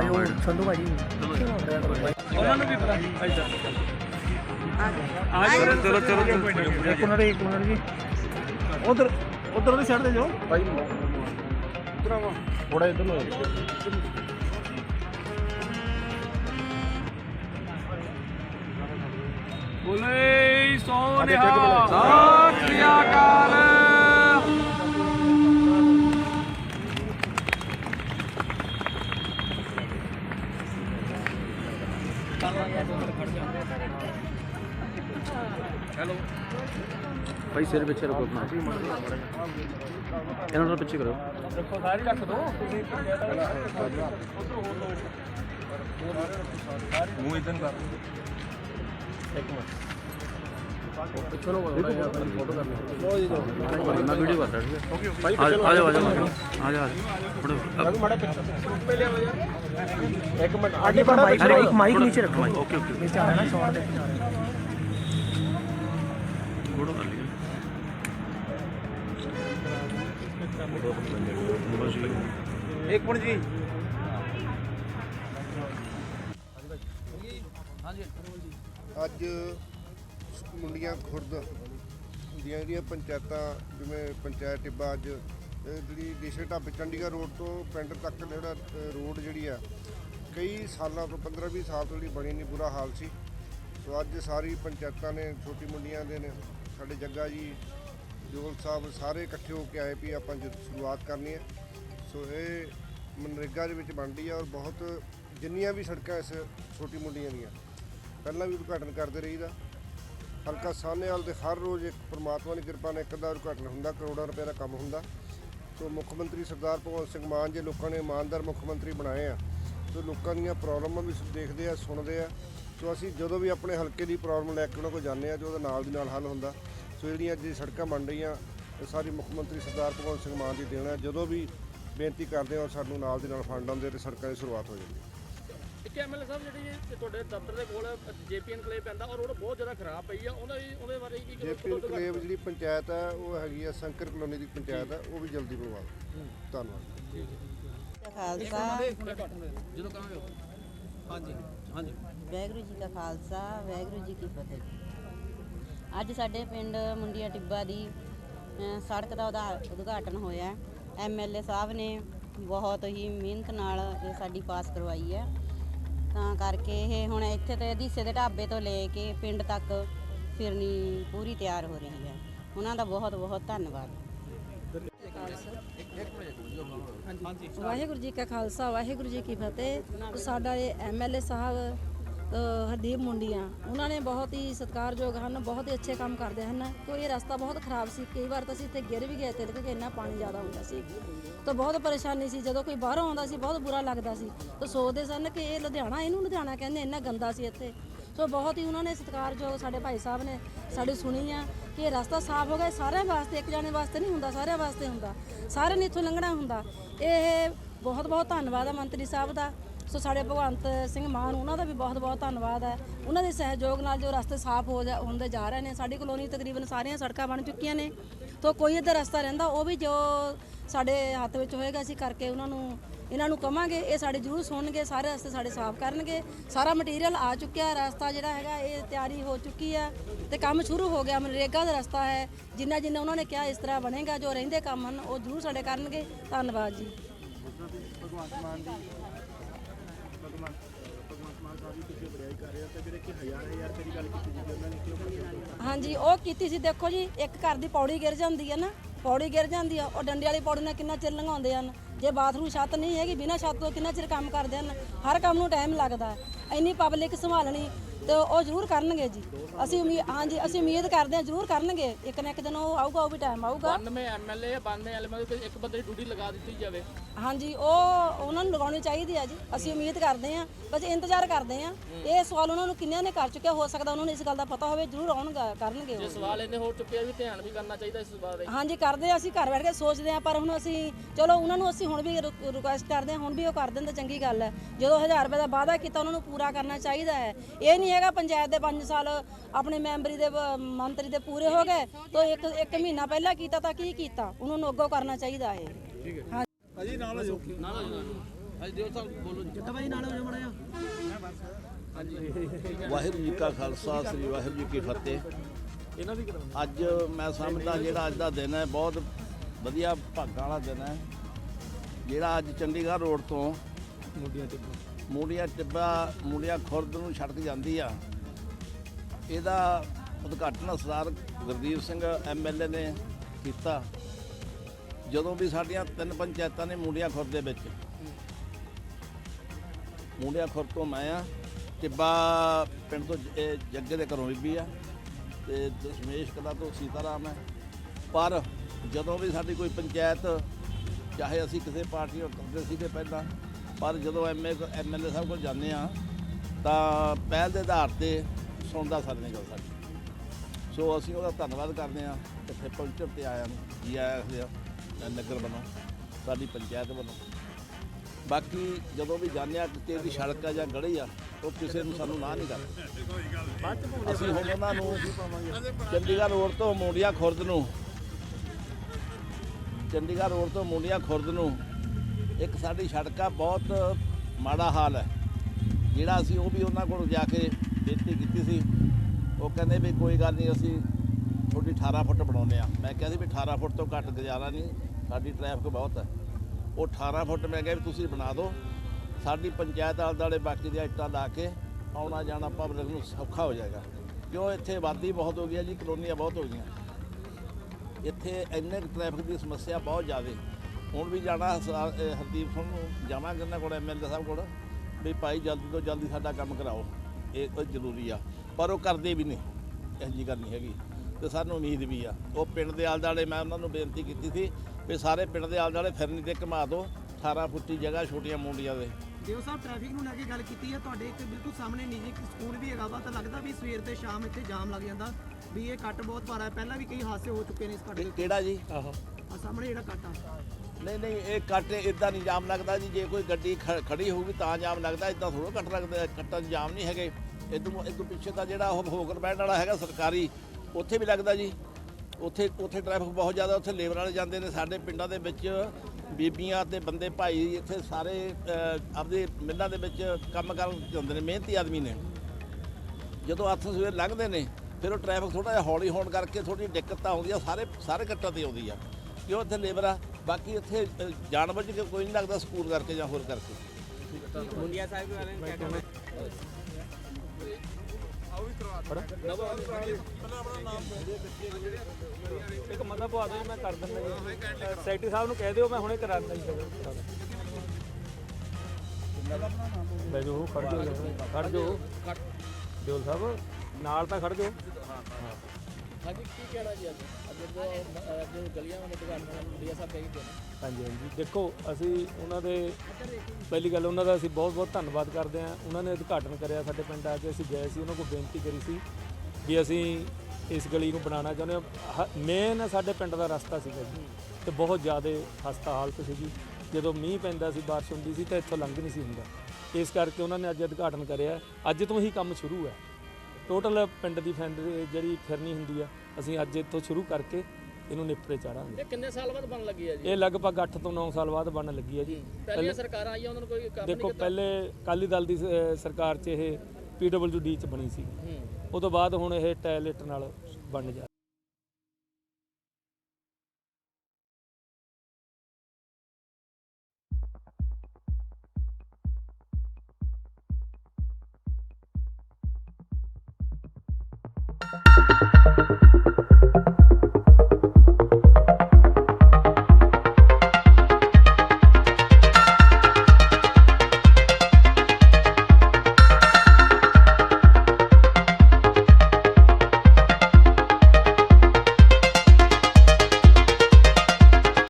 ਆਜੋ ਸੰਧੂ ਭਾਜੀ। ਉਹਨਾਂ ਨੂੰ ਵੀ ਪਤਾ ਅੱਛਾ ਚਲੋ ਚਲੋ ਚਲੋ। ਇੱਕ ਮਿੰਟ ਇੱਕ ਮਿੰਟ ਜੀ। ਉਧਰ ਉਧਰ ਉਹਦੀ ਸਾਈਡ ਤੇ ਜਾਓ। ਭਾਈ ਥੋੜਾ ਇਧਰ ਨੂੰ ਬੋਲੇ ਸੋ ਸਿਰ ਪਿੱਛੇ ਰੱਖੋ ਆਪਣਾ ਇਹਨਾਂ ਨੂੰ ਪਿੱਛੇ ਕਰੋ ਦੇਖੋ ਸਾਰੀ ਰੱਖ ਦੋ ਤੁਸੀਂ ਮੂੰਹ ਇਦਾਂ ਕਰ ਪਿੱਛੋਂ ਨੂੰ ਥੋੜਾ ਜਿਹਾ ਫੋਟੋ ਕਰ ਲਓ ਮੈਂ ਵੀਡੀਓ ਕਰ ਰਿਹਾ ਠੀਕ ਹੈ ਆ ਜਾਓ ਆ ਜਾਓ ਆ ਜਾਓ ਆ ਜਾਓ ਫੜੋ ਇੱਕ ਮਿੰਟ ਆਗੇ ਮਾਈਕ ਇੱਕ ਮਾਈਕ ਨੀਚੇ ਰੱਖੋ ਓਕੇ ਓਕੇ ਨੀਚੇ ਇੱਕ ਮਿੰਟ ਜੀ। ਅੱਜ ਮੁੰਡੀਆਂ ਖੁਰਦ ਦੀਆਂ ਜਿਹੜੀਆਂ ਪੰਚਾਇਤਾਂ ਜਿਵੇਂ ਪੰਚਾਇਤ ਟਿੱਬਾ ਅੱਜ ਜਿਹੜੀ ਦੇਸ਼ੇ ਢਾਬੇ ਚੰਡੀਗੜ੍ਹ ਰੋਡ ਤੋਂ ਪਿੰਡ ਤੱਕ ਜਿਹੜਾ ਰੋਡ ਜਿਹੜੀ ਆ ਕਈ ਸਾਲਾਂ ਤੋਂ 15-20 ਸਾਲ ਤੋਂ ਜਿਹੜੀ ਬਣੀ ਨਹੀਂ ਬੁਰਾ ਹਾਲ ਸੀ। ਸੋ ਅੱਜ ਸਾਰੀ ਪੰਚਾਇਤਾਂ ਨੇ ਛੋਟੀ ਮੁੰਡੀਆਂ ਦੇ ਨੇ ਸਾਡੇ ਜੱਗਾ ਜੀ ਜੋਲ ਸਾਹਿਬ ਸਾਰੇ ਇਕੱਠੇ ਹੋ ਕੇ ਆਏ ਵੀ ਆਪਾਂ ਜਦ ਸ਼ੁਰੂਆਤ ਕਰਨੀ ਹੈ। ਸੋ ਇਹ ਮਨਰੇਗਾ ਦੇ ਵਿੱਚ ਬਣਦੀ ਆ ਔਰ ਬਹੁਤ ਜਿੰਨੀਆਂ ਵੀ ਸੜਕਾਂ ਇਸ ਛੋਟੀ ਮੁੰਡੀਆਂ ਦੀਆਂ, ਪਹਿਲਾਂ ਵੀ ਉਦਘਾਟਨ ਕਰਦੇ ਰਹੀਦਾ। ਹਲਕਾ ਸਾਹਨੇਵਾਲ ਦੇ ਹਰ ਰੋਜ਼ ਇੱਕ ਪ੍ਰਮਾਤਮਾ ਦੀ ਕਿਰਪਾ ਨਾਲ ਇੱਕ ਦਾ ਉਦਘਾਟਨ ਹੁੰਦਾ, ਕਰੋੜਾਂ ਰੁਪਏ ਦਾ ਕੰਮ ਹੁੰਦਾ। ਸੋ ਮੁੱਖ ਮੰਤਰੀ ਸਰਦਾਰ ਭਗਵੰਤ ਸਿੰਘ ਮਾਨ ਜੇ ਲੋਕਾਂ ਨੇ ਇਮਾਨਦਾਰ ਮੁੱਖ ਮੰਤਰੀ ਬਣਾਏ ਆ। ਸੋ ਲੋਕਾਂ ਦੀਆਂ ਪ੍ਰੋਬਲਮਾਂ ਵੀ ਦੇਖਦੇ ਆ, ਸੁਣਦੇ ਆ। ਸੋ ਅਸੀਂ ਜਦੋਂ ਵੀ ਆਪਣੇ ਹਲਕੇ ਦੀ ਪ੍ਰੋਬਲਮ ਲੈ ਕੇ ਉਹਨਾਂ ਕੋਲ ਜਾਂਦੇ ਆ ਤੇ ਉਹਦਾ ਨਾਲ ਦੀ ਨਾਲ ਹੱਲ ਹੁੰਦਾ। ਸੋ ਜਿਹੜੀਆਂ ਅੱਜ ਸੜਕਾਂ ਬਣ ਰਹੀਆਂ ਇਹ ਸਾਰੀ ਮੁੱਖ ਮੰਤਰੀ ਸਰਦਾਰ ਭਗਵੰਤ ਸਿੰਘ ਮਾਨ ਦੀ ਦੇਣਾ ਜਦੋਂ ਵੀ ਬੇਨਤੀ ਕਰਦੇ ਆ ਔਰ ਸਾਨੂੰ ਨਾਲ ਦੀ ਨਾਲ ਫੰਡ ਆਉਂਦੇ ਤੇ ਸੜਕਾਂ ਦੀ ਸ਼ੁਰੂਆਤ ਹੋ ਜਾਂਦੀ ਹੈ। ਇੱਕ ਐਮਐਲਏ ਸਾਹਿਬ ਜਿਹੜੀ ਤੁਹਾਡੇ ਦਫ਼ਤਰ ਦੇ ਕੋਲ ਜੇਪੀਐਨ ਕਲੇ ਪੈਂਦਾ ਔਰ ਉਹ ਬਹੁਤ ਜ਼ਿਆਦਾ ਖਰਾਬ ਪਈ ਆ ਉਹਦਾ ਵੀ ਉਹਦੇ ਬਾਰੇ ਕੀ ਜੇਪੀ ਕਲੇਵ ਜਿਹੜੀ ਪੰਚਾਇਤ ਹੈ ਉਹ ਹੈਗੀ ਆ ਸ਼ੰਕਰ ਕਲੋਨੀ ਦੀ ਪੰਚਾਇਤ ਹੈ ਉਹ ਵੀ ਜਲਦੀ ਬਣਵਾ ਦਿਓ। ਧੰਨਵਾਦ। ਖਾਲਸਾ। ਜਦੋਂ ਕਹਾਂਗੇ ਹਾਂਜੀ ਹਾਂਜੀ। ਵਾਹਿਗੁਰੂ ਜੀ ਕਾ ਖਾਲਸਾ ਵਾਹਿਗੁਰੂ ਜੀ ਕੀ ਫਤਿਹ। ਅੱਜ ਸਾਡੇ ਪਿੰਡ ਮੁੰਡੀਆਂ ਟਿੱਬਾ ਦੀ ਸੜਕ ਦਾ ਉਦਾ- ਉਦਘਾਟਨ ਹੋਇਆ ਐਮਐਲਏ ਸਾਹਿਬ ਨੇ ਬਹੁਤ ਹੀ ਮਿਹਨਤ ਨਾਲ ਇਹ ਸਾਡੀ ਪਾਸ ਕਰਵਾਈ ਹੈ। ਤਾਂ ਕਰਕੇ ਇਹ ਹੁਣ ਇੱਥੇ ਤੇ ਹਿੱਸੇ ਦੇ ਢਾਬੇ ਤੋਂ ਲੈ ਕੇ ਪਿੰਡ ਤੱਕ ਫਿਰਨੀ ਪੂਰੀ ਤਿਆਰ ਹੋ ਰਹੀ ਹੈ। ਉਹਨਾਂ ਦਾ ਬਹੁਤ ਬਹੁਤ ਧੰਨਵਾਦ। ਵਾਹਿਗੁਰੂ ਜੀ ਕਾ ਖਾਲਸਾ ਵਾਹਿਗੁਰੂ ਜੀ ਕੀ ਫਤਿਹ। ਸਾਡਾ ਇਹ ਐਮਐਲਏ ਸਾਹਿਬ ਹਰਦੀਪ ਮੁੰਡੀਆਂ, ਉਹਨਾਂ ਨੇ ਬਹੁਤ ਹੀ ਸਤਿਕਾਰਯੋਗ ਹਨ, ਬਹੁਤ ਹੀ ਅੱਛੇ ਕੰਮ ਕਰਦੇ ਹਨ। ਤੋਂ ਇਹ ਰਸਤਾ ਬਹੁਤ ਖਰਾਬ ਸੀ, ਕਈ ਵਾਰ ਤਾਂ ਅਸੀਂ ਇੱਥੇ ਗਿਰ ਵੀ ਗਏ, ਤਿਲਕ ਕਿਉਂਕਿ ਇੰਨਾ ਪਾਣੀ ਜ਼ਿਆਦਾ ਹੁੰਦਾ ਸੀ। ਤਾਂ ਬਹੁਤ ਪਰੇਸ਼ਾਨੀ ਸੀ, ਜਦੋਂ ਕੋਈ ਬਾਹਰੋਂ ਆਉਂਦਾ ਸੀ, ਬਹੁਤ ਬੁਰਾ ਲੱਗਦਾ ਸੀ। ਤਾਂ ਸੋਚਦੇ ਸਨ ਕਿ ਇਹ ਲੁਧਿਆਣਾ, ਇਹਨੂੰ ਲੁਧਿਆਣਾ ਕਹਿੰਦੇ, ਇੰਨਾ ਗੰਦਾ ਸੀ ਇੱਥੇ। ਸੋ ਬਹੁਤ ਹੀ ਉਹਨਾਂ ਨੇ ਸਤਿਕਾਰਯੋਗ ਸਾਡੇ ਭਾਈ ਸਾਹਿਬ ਨੇ ਸਾਡੀ ਸੁਣੀ ਆ ਕਿ ਇਹ ਰਸਤਾ ਸਾਫ਼ ਹੋ ਗਿਆ ਸਾਰਿਆਂ ਵਾਸਤੇ, ਇੱਕ ਜਾਣੇ ਵਾਸਤੇ ਨਹੀਂ ਹੁੰਦਾ, ਸਾਰਿਆਂ ਵਾਸਤੇ ਹੁੰਦਾ। ਸਾਰਿਆਂ ਨੇ ਇੱਥੋਂ ਲੰਘਣਾ ਹੁੰਦਾ। ਇਹ ਬਹੁਤ ਬਹੁਤ ਧੰਨਵਾਦ ਆ ਮੰਤਰੀ ਸਾਹਿਬ ਦਾ। ਸੋ ਸਾਡੇ ਭਗਵੰਤ ਸਿੰਘ ਮਾਨ, ਉਹਨਾਂ ਦਾ ਵੀ ਬਹੁਤ ਬਹੁਤ ਧੰਨਵਾਦ ਹੈ। ਉਹਨਾਂ ਦੇ ਸਹਿਯੋਗ ਨਾਲ ਜੋ ਰਸਤੇ ਸਾਫ਼ ਹੋ ਜਾ, ਹੁੰਦੇ ਜਾ ਰਹੇ ਨੇ, ਸਾਡੀ ਕਲੋਨੀ ਤਕਰੀਬਨ ਸਾਰੀਆਂ ਸੜਕਾਂ ਬਣ ਚੁੱਕੀਆਂ ਨੇ। ਤੋਂ ਕੋਈ ਇੱਧਰ ਰਸਤਾ ਰਹਿੰਦਾ, ਉਹ ਵੀ ਜੋ ਸਾਡੇ ਹੱਥ ਵਿੱਚ ਹੋਏਗਾ, ਅਸੀਂ ਕਰਕੇ ਉਹਨਾਂ ਨੂੰ, ਇਹਨਾਂ ਨੂੰ ਕਵਾਂਗੇ, ਇਹ ਸਾਡੇ ਜ਼ਰੂਰ ਸੁਣਨਗੇ, ਸਾਰੇ ਰਸਤੇ ਸਾਡੇ ਸਾਫ਼ ਕਰਨਗੇ। ਸਾਰਾ ਮਟੀਰੀਅਲ ਆ ਚੁੱਕਿਆ, ਰਸਤਾ ਜਿਹੜਾ ਹੈਗਾ, ਇਹ ਤਿਆਰੀ ਹੋ ਚੁੱਕੀ ਆ ਤੇ ਕੰਮ ਸ਼ੁਰੂ ਹੋ ਗਿਆ। ਮਨਰੇਗਾ ਦਾ ਰਸਤਾ ਹੈ, ਜਿੰਨਾ ਜਿੰਨਾ ਉਹਨਾਂ ਨੇ ਕਿਹਾ ਇਸ ਤਰ੍ਹਾਂ ਬਣੇਗਾ, ਜੋ ਰਹਿੰਦੇ ਕੰਮ ਹਨ, ਉਹ ਜ਼ਰੂਰ ਸਾਡੇ ਕਰਨਗੇ। ਧੰਨਵਾਦ ਜੀ ਹਾਂਜੀ, ਉਹ ਕੀਤੀ ਸੀ, ਦੇਖੋ ਜੀ, ਇੱਕ ਘਰ ਦੀ ਪੌੜੀ ਗਿਰ ਜਾਂਦੀ ਹੈ ਨਾ, ਪੌੜੀ ਗਿਰ ਜਾਂਦੀ ਆ, ਉਹ ਡੰਡੇ ਵਾਲੀ ਪੌੜੀ ਨਾਲ ਕਿੰਨਾ ਚਿਰ ਲੰਘਾਉਂਦੇ ਹਨ? ਜੇ ਬਾਥਰੂਮ ਛੱਤ ਨਹੀਂ ਹੈਗੀ, ਬਿਨਾਂ ਛੱਤ ਤੋਂ ਕਿੰਨਾ ਚਿਰ ਕੰਮ ਕਰਦੇ ਹਨ? ਹਰ ਕੰਮ ਨੂੰ ਟਾਈਮ ਲੱਗਦਾ ਇੰਨੀ ਪਬਲਿਕ ਸੰਭਾਲਣੀ ਤੇ ਉਹ ਜ਼ਰੂਰ ਕਰਨਗੇ ਜੀ। ਅਸੀਂ ਉਮੀਦ ਹਾਂਜੀ ਅਸੀਂ ਉਮੀਦ ਕਰਦੇ ਹਾਂ ਜ਼ਰੂਰ ਕਰਨਗੇ। ਇੱਕ ਨਾ ਇੱਕ ਦਿਨ ਉਹ ਆਊਗਾ ਉਹ ਵੀ ਟਾਈਮ ਆਊਗਾ। 92 ਐਮਐਲਏ 92 ਐਮਐਲਏ ਕੋਈ ਇੱਕ ਬੰਦੇ ਦੀ ਡਿਊਟੀ ਲਗਾ ਦਿੱਤੀ ਜਾਵੇ। ਹਾਂਜੀ ਉਹ ਉਹਨਾਂ ਨੂੰ ਲਗਾਉਣੀ ਚਾਹੀਦੀ ਆ ਜੀ। ਅਸੀਂ ਉਮੀਦ ਕਰਦੇ ਹਾਂ ਬਸ ਇੰਤਜ਼ਾਰ ਕਰਦੇ ਹਾਂ। ਇਹ ਸਵਾਲ ਉਹਨਾਂ ਨੂੰ ਕਿੰਨਿਆਂ ਨੇ ਕਰ ਚੁੱਕਿਆ ਹੋ ਸਕਦਾ ਉਹਨਾਂ ਨੂੰ ਇਸ ਗੱਲ ਦਾ ਪਤਾ ਹੋਵੇ ਜ਼ਰੂਰ ਆਉਣਗਾ ਕਰਨਗੇ ਉਹ। ਸਵਾਲ ਇੰਨੇ ਹੋ ਚੁੱਕੇ ਆ ਵੀ ਧਿਆਨ ਵੀ ਕਰਨਾ ਚਾਹੀਦਾ ਇਸ ਬਾਰੇ ਹਾਂਜੀ ਕਰਦੇ ਆ ਅਸੀਂ ਘਰ ਬੈਠ ਕੇ ਸੋਚਦੇ ਆ ਪਰ ਹੁਣ ਅਸੀਂ ਚਲੋ ਉਹਨਾਂ ਨੂੰ ਅਸੀਂ ਹੁਣ ਵੀ ਰਿਕੁਐਸਟ ਕਰਦੇ ਆ ਹੁਣ ਵੀ ਉਹ ਕਰ ਦਿੰਦੇ ਚੰਗੀ ਗੱਲ ਹੈ। ਜਦੋਂ 1000 ਰੁਪਏ ਦਾ ਵਾਅਦਾ ਕੀਤਾ ਉਹਨਾਂ ਨੂੰ ਪੂਰਾ ਕਰਨਾ ਚਾਹੀਦਾ ਹੈ। ਇਹ ਨਹੀਂ ਹੈਗਾ ਪੰਚਾਇਤ ਦੇ 5 ਸਾਲ ਆਪਣੇ ਮੈਂਬਰੀ ਦੇ ਮੰਤਰੀ ਦੇ ਪੂਰੇ ਹੋ ਗਏ ਤਾਂ ਇੱਕ ਇੱਕ ਮਹੀਨਾ ਪਹਿਲਾਂ ਕੀਤਾ ਤਾਂ ਕੀ ਕੀਤਾ? ਉਹਨਾਂ ਨੂੰ ਅੱਗੋਂ ਕਰਨਾ ਚਾਹੀਦਾ ਹੈ। ਠੀਕ ਹੈ। ਅੱਜ ਨਾਲ ਹੋ ਜਾ ਮੜਿਆ ਵਾਹਿਗੁਰੂ ਜੀ ਕਾ ਖਾਲਸਾ ਸ੍ਰੀ ਵਾਹਿਗੁਰੂ ਜੀ ਕੀ ਫਤਿਹ। ਇਹਨਾਂ ਦੀ ਕਰਾਉਣੀ ਅੱਜ ਮੈਂ ਸਮਝਦਾ ਜਿਹੜਾ ਅੱਜ ਦਾ ਦਿਨ ਹੈ ਬਹੁਤ ਵਧੀਆ ਭਾਗਾਂ ਵਾਲਾ ਦਿਨ ਹੈ। ਜਿਹੜਾ ਅੱਜ ਚੰਡੀਗੜ੍ਹ ਰੋਡ ਤੋਂ ਮੁੰਡੀਆਂ ਤੇ ਟਿੱਬਾ, ਮੂਲੀਆ ਖੁਰਦ ਨੂੰ ਸੜਕ ਜਾਂਦੀ ਆ। ਇਹਦਾ ਉਦਘਾਟਨ ਸਰਦਾਰ ਗੁਰਦੀਪ ਸਿੰਘ ਐਮਐਲਏ ਨੇ ਕੀਤਾ। ਜਦੋਂ ਵੀ ਸਾਡੀਆਂ ਤਿੰਨ ਪੰਚਾਇਤਾਂ ਨੇ ਮੂਲੀਆ ਖੁਰਦ ਦੇ ਵਿੱਚ। ਮੂਲੀਆ ਖੁਰਦ ਤੋਂ ਮੈਂ ਆ, ਟਿੱਬਾ ਪਿੰਡ ਤੋਂ ਜੱਗੇ ਦੇ ਘਰੋਂ ਬੀਬੀ ਆ ਤੇ ਦਸ਼ਮੇਸ਼ ਕਲਾ ਤੋਂ ਸੀਤਾਰਾਮ ਹੈ ਪਰ ਜਦੋਂ ਵੀ ਸਾਡੀ ਕੋਈ ਪੰਚਾਇਤ, ਚਾਹੇ ਅਸੀਂ ਕਿਸੇ ਪਾਰਟੀ ਨਾਲ ਕਰਦੇ ਸੀਗੇ ਪਹਿਲਾਂ ਪਰ ਜਦੋਂ ਐਮਏ ਐਮਐਲਏ ਸਾਹਿਬ ਕੋਲ ਜਾਂਦੇ ਆ ਤਾਂ ਪਹਿਲ ਦੇ ਆਧਾਰ ਤੇ ਸੁਣਦਾ ਸਾਡੇ ਗੱਲ ਸਾਡੀ। ਸੋ ਅਸੀਂ ਉਹਦਾ ਧੰਨਵਾਦ ਕਰਦੇ ਆ ਇੱਥੇ ਪਹੁੰਚਣ ਤੇ ਆਇਆ ਨੂੰ, ਜੀ ਆਇਆ ਹੋਇਆ ਨਗਰ ਵੱਲੋਂ, ਸਾਡੀ ਪੰਚਾਇਤ ਵੱਲੋਂ। ਬਾਕੀ ਜਦੋਂ ਵੀ ਜਾਂਦੇ ਆ ਕਿਤੇ ਦੀ ਸੜਕ ਆ ਜਾਂ ਗਲੀ ਆ, ਉਹ ਕਿਸੇ ਨੂੰ ਸਾਨੂੰ ਨਾ ਨਹੀਂ ਕਰਦੇ। ਅਸੀਂ ਹੁਣ ਉਹਨਾਂ ਨੂੰ ਚੰਡੀਗੜ੍ਹ ਰੋਡ ਤੋਂ ਮੋੜੀਆ ਖੁਰਦ ਨੂੰ, ਚੰਡੀਗੜ੍ਹ ਰੋਡ ਤੋਂ ਮੁੰਡੀਆਂ ਖੁਰਦ ਨੂੰ ਇੱਕ ਸਾਡੀ ਸੜਕ ਆ, ਬਹੁਤ ਮਾੜਾ ਹਾਲ ਹੈ। ਜਿਹੜਾ ਅਸੀਂ ਉਹ ਵੀ ਉਹਨਾਂ ਕੋਲ ਜਾ ਕੇ ਬੇਨਤੀ ਕੀਤੀ ਸੀ। ਉਹ ਕਹਿੰਦੇ ਵੀ ਕੋਈ ਗੱਲ ਨਹੀਂ, ਅਸੀਂ ਤੁਹਾਡੀ 18 ਫੁੱਟ ਬਣਾਉਂਦੇ ਆ ਮੈਂ ਕਿਹਾ ਸੀ ਵੀ 18 ਫੁੱਟ ਤੋਂ ਘੱਟ ਗੁਜ਼ਾਰਾ ਨਹੀਂ, ਸਾਡੀ ਟ੍ਰੈਫਿਕ ਬਹੁਤ ਹੈ। ਉਹ 18 ਫੁੱਟ ਮੈਂ ਕਿਹਾ ਵੀ ਤੁਸੀਂ ਬਣਾ ਦਿਓ। ਸਾਡੀ ਪੰਚਾਇਤ ਆਲੇ ਦੁਆਲੇ ਬਾਕੀ ਦੀਆਂ ਇੱਟਾਂ ਲਾ ਕੇ ਆਉਣਾ ਜਾਣਾ ਪਬਲਿਕ ਨੂੰ ਸੌਖਾ ਹੋ ਜਾਏਗਾ। ਕਿਉਂ? ਇੱਥੇ ਆਬਾਦੀ ਬਹੁਤ ਹੋ ਗਈ ਹੈ ਜੀ, ਕਲੋਨੀਆਂ ਬਹੁਤ ਹੋ ਗਈਆਂ। ਇੱਥੇ ਇੰਨੇ ਟ੍ਰੈਫਿਕ ਦੀ ਸਮੱਸਿਆ ਬਹੁਤ ਜ਼ਿਆਦਾ। ਹੁਣ ਵੀ ਜਾਣਾ ਇਹ ਹਰਦੀਪ ਸਿੰਘ ਨੂੰ ਜਾਵਾਂਗੇ ਉਹਨਾਂ ਕੋਲ ਐਮਐਲਏ ਸਾਹਿਬ ਕੋਲ ਵੀ ਭਾਈ ਜਲਦੀ ਤੋਂ ਜਲਦੀ ਸਾਡਾ ਕੰਮ ਕਰਾਓ। ਇਹ ਤਾਂ ਜ਼ਰੂਰੀ ਆ ਪਰ ਉਹ ਕਰਦੇ ਵੀ ਨਹੀਂ ਇਹੋ ਜਿਹੀ ਗੱਲ ਨਹੀਂ ਹੈਗੀ। ਤੇ ਸਾਨੂੰ ਉਮੀਦ ਵੀ ਆ ਉਹ ਪਿੰਡ ਦੇ ਆਲੇ ਦੁਆਲੇ ਮੈਂ ਉਹਨਾਂ ਨੂੰ ਬੇਨਤੀ ਕੀਤੀ ਸੀ ਵੀ ਸਾਰੇ ਪਿੰਡ ਦੇ ਆਲੇ ਦੁਆਲੇ ਫਿਰਨੀ ਤੇ ਘੁਮਾ ਦਿਓ 18 ਫੁੱਟੀ ਜਗ੍ਹਾ ਛੋਟੀਆਂ ਮੁੰਡੀਆਂ ਦੇ। ਦਿਓ ਸਾਹਿਬ ਟ੍ਰੈਫਿਕ ਨੂੰ ਲੈ ਕੇ ਗੱਲ ਕੀਤੀ ਹੈ ਤੁਹਾਡੇ ਇੱਕ ਬਿਲਕੁਲ ਸਾਹਮਣੇ ਨਿੱਜੀ ਇੱਕ ਸਕੂਲ ਵੀ ਹੈਗਾ ਵਾ ਤਾਂ ਲੱਗਦਾ ਵੀ ਸਵੇਰ ਤੇ ਸ਼ਾਮ ਇੱਥੇ ਜਾਮ ਲੱਗ ਜਾਂਦਾ ਵੀ ਇਹ ਕੱਟ ਬਹੁਤ ਭਾਰਾ ਹੈ ਪਹਿਲਾਂ ਵੀ ਕਈ ਹਾਦਸੇ ਹੋ ਚੁੱਕੇ ਨੇ ਇਸ ਕੱਟ ਦੇ ਕਿ- ਕਿਹੜਾ ਜੀ? ਆਹੋ ਆ ਸਾਹਮਣੇ ਜਿਹੜਾ ਕੱਟ ਆ। ਨਹੀਂ ਨਹੀਂ, ਇਹ ਕੱਟ ਇਦਾਂ ਨਹੀਂ ਜਾਮ ਲੱਗਦਾ ਜੀ। ਜੇ ਕੋਈ ਗੱਡੀ ਖ- ਖੜੀ ਹੋਊਗੀ ਤਾਂ ਜਾਮ ਲੱਗਦਾ ਇਦਾਂ ਥੋੜਾ ਕੱਟ ਲੱਗਦਾ, ਕੱਟਾਂ 'ਚ ਜਾਮ ਨਹੀਂ ਹੈਗੇ। ਇਦੋਂ ਇਦੋਂ ਪਿੱਛੇ ਤਾਂ ਜਿਹੜਾ ਉਹ ਹੋਕਰ ਬੈਠ ਵਾਲਾ ਹੈਗਾ ਸਰਕਾਰੀ, ਉੱਥੇ ਵੀ ਲੱਗਦਾ ਜੀ। ਉੱਥੇ ਉੱਥੇ ਟ੍ਰੈਫਿਕ ਬਹੁਤ ਜ਼ਿਆਦਾ, ਉੱਥੇ ਲੇਬਰ ਵਾਲੇ ਜਾਂਦੇ ਨੇ ਸਾਡੇ ਪਿੰਡਾਂ ਦੇ ਵਿੱਚ। ਬੀਬੀਆਂ ਤੇ ਬੰਦੇ, ਭਾਈ ਇੱਥੇ ਸਾਰੇ ਆਪਦੇ ਮਿੱਲਾਂ ਦੇ ਵਿੱਚ ਕੰਮ ਕਰਨ ਜਾਂਦੇ ਨੇ, ਮਿਹਨਤੀ ਆਦਮੀ ਨੇ। ਜਦੋਂ ਹੱਥ ਸਵੇਰ ਲੰਘਦੇ ਨੇ, ਫਿਰ ਉਹ ਟ੍ਰੈਫਿਕ ਥੋੜਾ ਜਿਹਾ ਹੌਲੀ ਹੋਣ ਕਰਕੇ ਥੋੜੀ ਦਿੱਕਤ ਤਾਂ ਆਉਂਦੀ ਆ, ਸਾਰੇ ਸਾਰੇ ਕੱਟਾਂ ਤੇ ਆਉਂਦੀ ਆ। ਕਿਉਂ ਇੱਥੇ ਲੇਬਰ ਆ? ਬਾਕੀ ਇੱਥੇ ਜਾਣ ਬੁੱਝ ਕੇ ਕੋਈ ਨਹੀਂ ਲੱਗਦਾ ਸਕੂਲ ਕਰਕੇ ਜਾਂ ਹੋਰ ਕਰਕੇ। ਮੁੰਡੀਆਂ ਸਾਹਿਬ ਦੇ ਬਾਰੇ ਕੀ ਕਹਿਣਾ ਇੱਕ ਮਤਾ ਪਵਾ ਦਿਓ ਜੀ, ਮੈਂ ਕਰ ਦਿੰਦਾ ਜੀ। ਸੈਕਟਰੀ ਸਾਹਿਬ ਨੂੰ ਕਹਿ ਦਿਓ ਮੈਂ ਹੁਣੇ ਕਰਾ ਦਿੰਦਾ ਜੀ। ਜੋ ਖੜ ਜਾਓ ਖੜ ਜਾਓ। ਦਿਓਲ ਸਾਹਿਬ ਨਾਲ ਤਾਂ ਖੜ ਜਾਓ। ਹਾਂਜੀ, ਕੀ ਕਹਿਣਾ ਜੀ ਅੱਜ? ਅੱਜ ਜੋ ਅੱਜ ਗਲੀਆਂ ਵਿੱਚ ਦੁਕਾਨਾਂ ਮੁੰਡੀਆਂ ਸਾਹਿਬ ਕਹਿ ਕੇ ਹਾਂਜੀ ਹਾਂਜੀ। ਦੇਖੋ, ਅਸੀਂ ਉਹਨਾਂ ਦੇ, ਪਹਿਲੀ ਗੱਲ ਉਹਨਾਂ ਦਾ ਅਸੀਂ ਬਹੁਤ ਬਹੁਤ ਧੰਨਵਾਦ ਕਰਦੇ ਹਾਂ। ਉਹਨਾਂ ਨੇ ਉਦਘਾਟਨ ਕਰਿਆ ਸਾਡੇ ਪਿੰਡ ਆ ਕੇ। ਅਸੀਂ ਗਏ ਸੀ, ਉਹਨਾਂ ਕੋਲ ਬੇਨਤੀ ਕਰੀ ਸੀ ਵੀ ਅਸੀਂ ਇਸ ਗਲੀ ਨੂੰ ਬਣਾਉਣਾ ਚਾਹੁੰਦੇ ਹਾਂ। ਮੇਨ ਸਾਡੇ ਪਿੰਡ ਦਾ ਰਸਤਾ ਸੀਗਾ ਜੀ ਤੇ ਬਹੁਤ ਜ਼ਿਆਦਾ ਖਸਤਾ ਹਾਲਤ ਸੀਗੀ। ਜਦੋਂ ਮੀਂਹ ਪੈਂਦਾ ਸੀ, ਬਾਰਿਸ਼ ਹੁੰਦੀ ਸੀ ਤਾਂ ਇੱਥੋਂ ਲੰਘ ਨਹੀਂ ਸੀ ਹੁੰਦਾ। ਇਸ ਕਰਕੇ ਉਹਨਾਂ ਨੇ ਅੱਜ ਉਦਘਾਟਨ ਕਰਿਆ। ਅੱਜ ਤੋਂ ਹੀ ਕੰਮ ਸ਼ੁਰੂ ਹੈ। ਟੋਟਲ ਪਿੰਡ ਦੀ ਫੈਂਡ ਜਿਹੜੀ ਫਿਰਨੀ ਹੁੰਦੀ ਆ ਅਸੀਂ ਅੱਜ ਇੱਥੋਂ ਸ਼ੁਰੂ ਕਰਕੇ ਇਹਨੂੰ ਨਿਪਰੇ ਚਾੜਾਂਗੇ। ਇਹ ਕਿੰਨੇ ਸਾਲ ਬਾਅਦ ਬਣ ਲੱਗੀ ਹੈ ਜੀ? ਇਹ ਲਗਭਗ 8 ਤੋਂ 9 ਸਾਲ ਬਾਅਦ ਬਣਨ ਲੱਗੀ ਹੈ ਜੀ। ਪਹਿਲੀਆਂ ਸਰਕਾਰਾਂ ਆਈਆਂ ਉਹਨਾਂ ਨੂੰ ਕੋਈ ਕੰਮ ਨਹੀਂ ਦੇਖੋ ਪਹਿਲੇ ਅਕਾਲੀ ਦਲ ਦੀ ਸਰਕਾਰ 'ਚ ਇਹ ਪੀਡਬਲਯੂਡੀ 'ਚ ਬਣੀ ਸੀ। ਉਹ ਤੋਂ ਬਾਅਦ ਹੁਣ ਇਹ ਟਾਇਲਟ ਨਾਲ ਬਣ ਜਾ